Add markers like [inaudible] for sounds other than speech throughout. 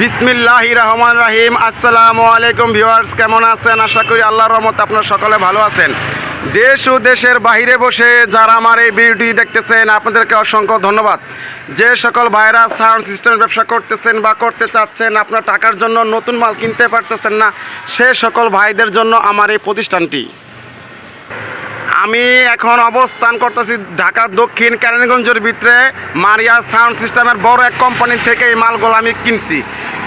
বিসমিল্লাহ রহমান রাহিম। আসসালামু আলাইকুম ভিউয়ার্স কেমন আছেন? আশা করি আল্লাহর রহমত আপনার সকলে ভালো আছেন। দেশ ও দেশের বাইরে বসে যারা আমার এই ভিডিওটি দেখতেছেন, আপনাদেরকে অসংখ্য ধন্যবাদ। যে সকল ভাইরা সাউন্ড সিস্টেমের ব্যবসা করতেছেন বা করতে চাচ্ছেন, আপনার টাকার জন্য নতুন মাল কিনতে পারতেছেন না, সে সকল ভাইদের জন্য আমার এই প্রতিষ্ঠানটি। আমি এখন অবস্থান করতেছি ঢাকা দক্ষিণ কেরানীগঞ্জের ভিতরে, মারিয়া সাউন্ড সিস্টেমের বড় এক কোম্পানি থেকে এই মালগুলো আমি কিনছি।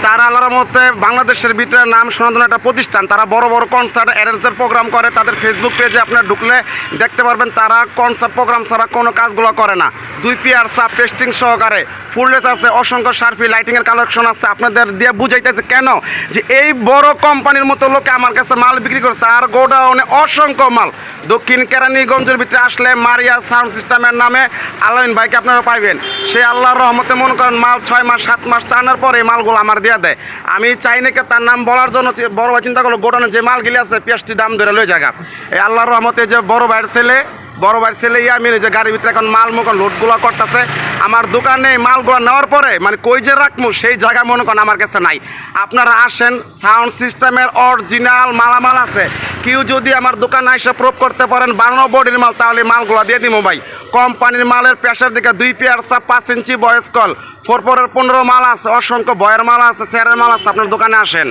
তারা আল্লাহর মধ্যে বাংলাদেশের ভিতরে নাম সনাতন একটা প্রতিষ্ঠান। তারা বড় বড় কনসার্ট অ্যারেঞ্জের প্রোগ্রাম করে, তাদের ফেসবুক পেজে আপনার ঢুকলে দেখতে পারবেন তারা কনসার্ট প্রোগ্রাম ছাড়া কোনো কাজগুলো করে না। দুই পিয়ার সাপ পেস্টিং সহকারে ফুললেস আছে, অসংখ্য সার্ফি লাইটিংয়ের কালেকশন আছে। আপনাদের দিয়ে বুঝাইতেছে কেন? যে এই বড় কোম্পানির মতো লোকে আমার কাছে মাল বিক্রি করছে আর গোডাউনে অসংখ্য মাল। দক্ষিণ কেরানীগঞ্জের ভিতরে আসলে মারিয়া সাউন্ড সিস্টেমের নামে আলাইন বাইকে আপনারা পাইবেন। সে আল্লাহর রহমতে মনে করেন মাল ছয় মাস, সাত মাস চানার পরে এই মালগুলো আমার দিয়ে দেয়। আমি চাই নাকি তার নাম বলার জন্য বড় ভাই চিন্তা করল, গোডাউনে যে মালগুলি আছে পেঁয়াজটি দাম ধরে লই জায়গা এই আল্লাহর রহমতে যে বড় ভাইয়ের ছেলে বড় ভাইয়ের ছেলে ইয়ে আমি যে গাড়ির ভিতরে এখন মাল মকন লোডগুলো করতেছে, আমার দোকানে মালগুলো নেওয়ার পরে মানে কই যে রাখব সেই জায়গা মনে করেন আমার কাছে নাই। আপনারা আসেন সাউন্ড সিস্টেমের অরিজিনাল মালামাল আছে। কেউ যদি আমার দোকানে এসে প্রুভ করতে পারেন, বানানো বডির মাল, তাহলে মালগুলো দিয়ে দিব ভাই। কোম্পানির মালের পেশার দিকে দুই পেয়ার চাপ, পাঁচ ইঞ্চি বয়স কল ফোর ফোরের পনেরো মাল আছে, অসংখ্য বয়ের মাল আছে চেয়ারের মাল আছে, আপনার দোকানে আসেন।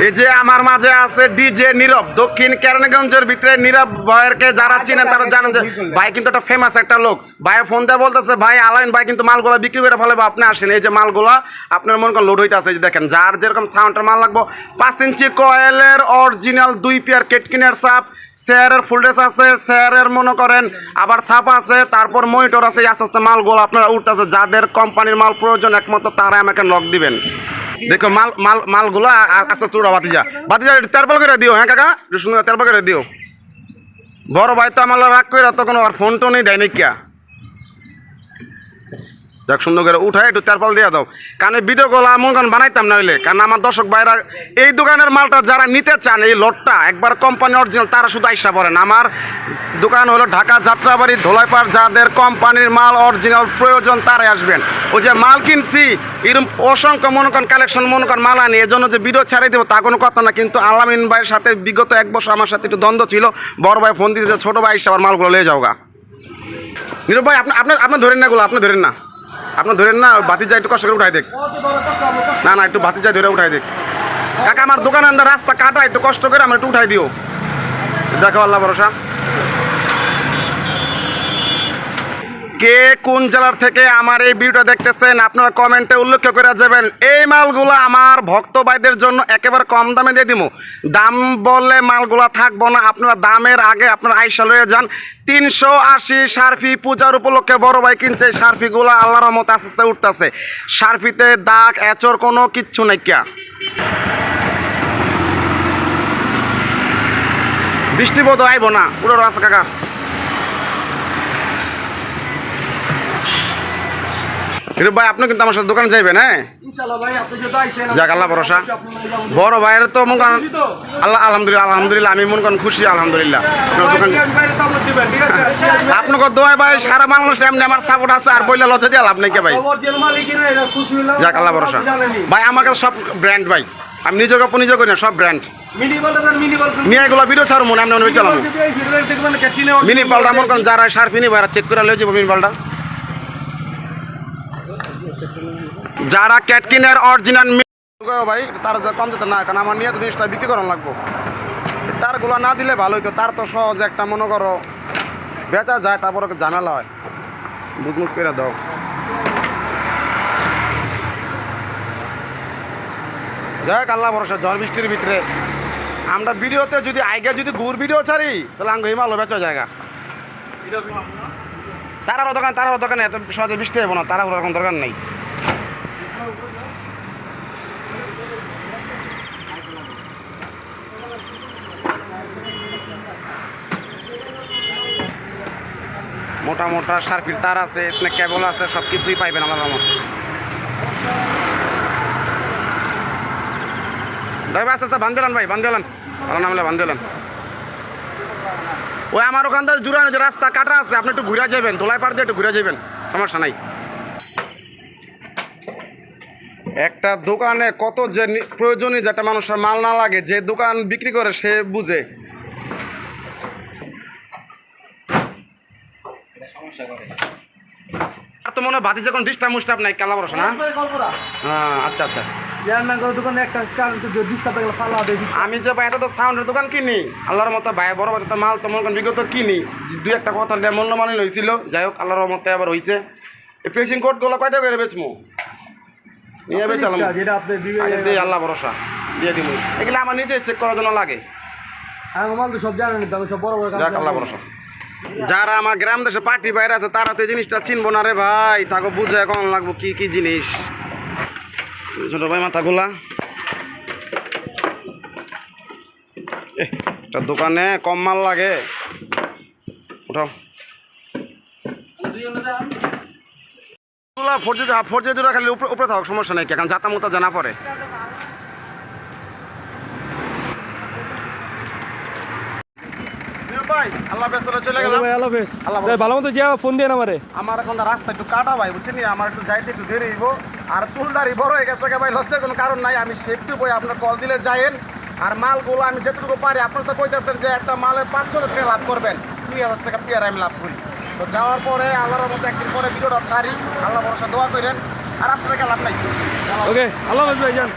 এই যে আমার মাঝে আছে ডিজে নীরব দক্ষিণ কেরানীগঞ্জের ভিতরে নীরব ভাইয়েরকে যারা চিনেন তারা জানেন যে ভাই কিন্তু একটা ফেমাস একটা লোক। ভাই ফোন দিয়ে বলতেছে ভাই আলাইন ভাই কিন্তু মালগুলা বিক্রি করে ফেলে বা আপনি আসেন। এই যে মালগুলা আপনার মনে করেন লোড হইতে আছে এই যে দেখেন যার যেরকম সাউন্ডের মাল লাগবো পাঁচ ইঞ্চি কয়েলের অরিজিনাল দুই পেয়ার কেটকিনের সাপ শেয়ারের ফুলডেস আছে শেয়ারের মনে করেন আবার ছাপ আছে তারপর মনিটর আছে আস্তে আস্তে মালগুলো আপনারা উঠতেছে। যাদের কোম্পানির মাল প্রয়োজন একমাত্র তারা আমাকে নক দিবেন। দেখো, মাল মাল, মালগুলো আস্তে চূড়া বাতিজা। বাতিজা তেরপাল করে দিও হ্যাঁ কাকা? একটু তেরপল করে দিও। বড় ভাই তো আমার রাগ করে তখন আর ফোন টোনই দেয়নি নাকি দেখ সুন্দর করে উঠায় একটু তেরপাল দিয়ে দাও। কারণ এই ভিডিওগুলো মন কারণ বানাইতাম না হইলে। কারণ আমার দর্শক ভাইরা, এই দোকানের মালটা যারা নিতে চান, এই লটটা, একবার কোম্পানি অরিজিনাল তারা শুধু আইসা পড়েন। আমার দোকান হলো ঢাকা যাত্রাবাড়ি, ধোলাইপাড়, যাদের কোম্পানির মাল অরিজিনাল প্রয়োজন, তারাই আসবেন। ওই যে মাল কিনছি এরকম অসংখ্য মনে করেন কালেকশন মনে করেন মাল আনি, এজন্য যে ভিডিও ছাড়াই দেবো, তা কোনো কথা না। কিন্তু আলামিন ভাইয়ের সাথে বিগত এক বছর আমার সাথে একটু দ্বন্দ্ব ছিল। বড় ভাই ফোন দিয়েছে ছোটো ভাই এসে আবার মালগুলো লিয়ে যাও গা নীরব ভাই, আপনি আপনার আপনি ধরেন না এগুলো, আপনি ধরেন না। আপনি ধরেন না বাতি যায় একটু কষ্ট করে উঠাই দেখ। না না, একটু বাতি যায় ধরে উঠাই দেখ। কাকা, আমার দোকানে রাস্তা কাটা, একটু কষ্ট করে আমার একটু উঠাই দিও। দেখো, আল্লাহ ভরসা। কে কোন জেলার থেকে আমার এই ভিডিওটা দেখতেছেন, আপনারা কমেন্টে উল্লেখ করে যাবেন। এই মালগুলো আমার ভক্ত ভাইদের জন্য একেবারে কম দামে দিয়ে দিব দাম বললে মালগুলো থাকব না, আপনারা দামের আগে আপনারা আইসা লয়ে যান। তিনশো আশি সার্ফি পূজার উপলক্ষে বড় ভাই কিনছে সার্ফিগুলো আল্লাহর মতো আস্তে উঠতেছে। সার্ফিতে দাগ এচর কোনো কিচ্ছু নাই কিয়া। বৃষ্টি বোধ আইব না পুরো আছে কাকা। হিরুপ ভাই আপনি কিন্তু আমার সাথে দোকানে যাইবেন হ্যাঁ? যাক আল্লাহ ভরসা। বড় ভাইয়ের তো মন করেন আল্লাহ আলহামদুলিল্লাহ আলহামদুলিল্লাহ আমি মন করেন খুশি আলহামদুলিল্লাহ। [laughs] আপনাকে দোয়া ভাই সারা বাংলাদেশে এমনি আমার সাপোর্ট আছে আর বইলে লজ্জা দিয়ে লাভ নেই কে ভাই? যাক আল্লাহ ভরসা। ভাই আমার কাছে সব ব্র্যান্ড ভাই। আমি নিজে গপ নিজে করি না সব ব্র্যান্ড মিনি নিয়ে এগুলো ভিডিও ছাড়ো মনে আমি মনে চালাবো। মিনি পাল্টা মন করেন যারা সার্ফ নিবে এরা চেক করে যাব মিনি পাল্টা। যারা ক্যাটকিনের অরিজিনাল ভাই, তার কম যেত না, কারণ আমার নিয়ে জিনিসটা বিক্রি করানো লাগবো। তারগুলো না দিলে ভালো হইতো তার তো সহজ একটা, মনে করো, বেচা যায় তারপর ঝামেলা হয়। বুঝমুজ করে দাও। যাই আল্লাহ ভরসা, ঝড় বৃষ্টির ভিতরে। আমরা ভিডিওতে যদি, আগে যদি ঘুর ভিডিও ছাড়ি, তাহলে আঙ্গ হিমালয় বেচা জায়গা তারারও দোকান তারারও দোকানে এত সহজে বৃষ্টি হব না তারা ওরকম দরকার নেই। মোটা মোটা সার্ফির তার আছে স্নেক কেবল আছে সব কিছুই পাইবেন আমার আমার ড্রাইভার আস্তে আস্তে বান্ধ দিলেন ভাই বান্ধ দিলেন ভালো নামলে বান্ধ দিলেন ওই আমার ওখান থেকে জুড়ানো যে রাস্তা কাটা আছে, আপনি একটু ঘুরে যাবেন ধোলাই পাড় দিয়ে একটু ঘুরে যাবেন, সমস্যা নাই। একটা দোকানে কত যে প্রয়োজনীয় যেটা মানুষের মাল না লাগে যে দোকান বিক্রি করে সে বুঝে। তো মনে হয় বাতি যখন ডিস্টার্ব মুস্টার্ব নাই কালা বরস না? হ্যাঁ আচ্ছা আচ্ছা। আমি যে ভাই এত তো সাউন্ডের দোকান কিনি আল্লাহর মতো ভাই বড় বাচ্চা মাল তো মনে বিগত কিনি। দুই একটা কথা লিয়ে মূল্য মানে হয়েছিল যাই হোক আল্লাহর মতো আবার হয়েছে পেশিং কোডগুলো কয়টা করে বেচমু? নিয়ে আগে আল্লাহ ভরসা দিয়ে দিব এগুলো আমার নিজে চেক করার জন্য লাগে। আমি মাল তো সব জানেন তো আমি সব বড় বড় কাজ যাক আল্লাহ ভরসা। যারা আমার গ্রাম দেশে পার্টি বাইরে আছে তারা তো এই জিনিসটা চিনবো না রে ভাই। তাকে বুঝে এখন লাগবো কি কি জিনিস। ছোট ভাই মাথাগুলা। এহ, একটা দোকানে কম মাল লাগে। উঠাও। ফোরজি ফোরজি জোড়া খালি উপরে উপরে থাক সমস্যা নেই কারণ জাতা মুতা জানা পড়ে। ভাই আল্লাহ ব্যস্ত চলে গেলাম। ভাই আল্লাহ হাফেজ। আল্লাহ ভালো মতো যা ফোন দিয়ে আমারে। আমার এখন রাস্তা একটু কাটা ভাই বুঝছেন আমার একটু যাইতে একটু দেরি হইব। আর চুল দাড়ি বড় হয়ে গেছে ভাই লজ্জার কোনো কারণ নাই। আমি সেফটি বই আপনার কল দিলে যাইয়েন আর মালগুলো আমি যেটুকু পারি আপনার তো কইতেছেন যে একটা মালে পাঁচশো টাকা লাভ করবেন। দুই হাজার টাকা পেয়ার আমি লাভ করি। তো যাওয়ার পরে আল্লাহর মতো একদিন পরে ভিডিওটা ছাড়ি। আল্লাহ ভরসা দোয়া করেন। আর আপনাদেরকে লাভ নাই ওকে আল্লাহ ভাই যান